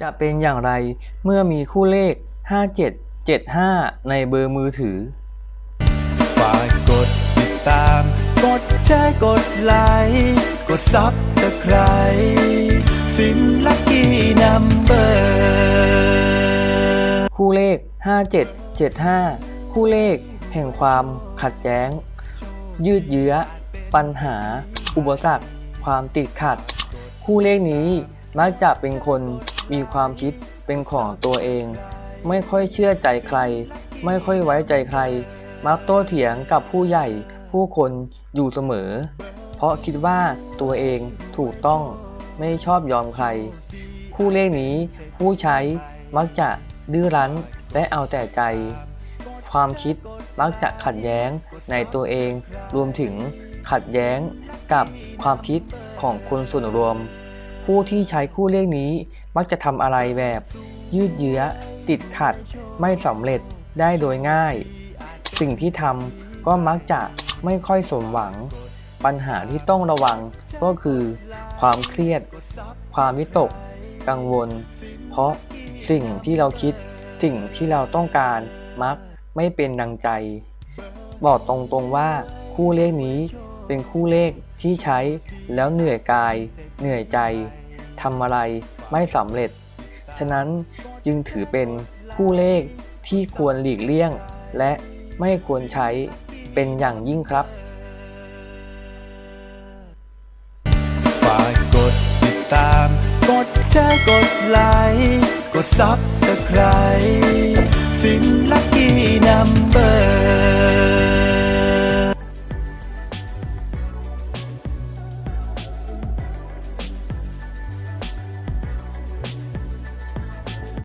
จะเป็นอย่างไรเมื่อมีคู่เลข 5775 ในเบอร์มือถือ ฝากกดติดตาม กดแชร์กดไลค์กด Subscribe ฟินลักกี้นัมเบอร์คู่เลข 5775 คู่เลขแห่งความขัดแย้ง ยืดเยื้อ ปัญหา อุปสรรค ความติดขัด คู่เลขนี้มักจะเป็นคน มีความคิดเป็นของตัวเอง ไม่ค่อยเชื่อใจใคร ไม่ค่อยไว้ใจใคร มักโต้เถียงกับผู้ใหญ่ผู้คนอยู่เสมอ เพราะคิดว่าตัวเองถูกต้องไม่ชอบยอมใคร คู่เลขนี้ผู้ใช้มักจะดื้อรั้นและเอาแต่ใจ ความคิดมักจะขัดแย้งในตัวเอง รวมถึงขัดแย้งกับความคิดของคนส่วนรวม ผู้ที่ใช้คู่เลขนี้ มักจะทำอะไรแบบ ยืดเยื้อ ติดขัด ไม่สำเร็จได้โดยง่าย สิ่งที่ทำก็มักจะไม่ค่อยสมหวัง ปัญหาที่ต้องระวังก็คือ ความเครียด ความวิตก กังวล เพราะสิ่งที่เราคิด สิ่งที่เราต้องการมักไม่เป็นดังใจ บอกตรงๆว่าคู่เลขนี้เป็นคู่เลขที่ใช้แล้วเหนื่อยกาย เหนื่อยใจ ทำอะไรไม่สำเร็จ ฉะนั้นจึงถือเป็นคู่เลขที่ควรหลีกเลี่ยง และไม่ควรใช้เป็นอย่างยิ่งครับ ฝากกดติดตาม กดแชร์กดไลค์ กด Subscribe ฟินลักกี้นัมเบอร์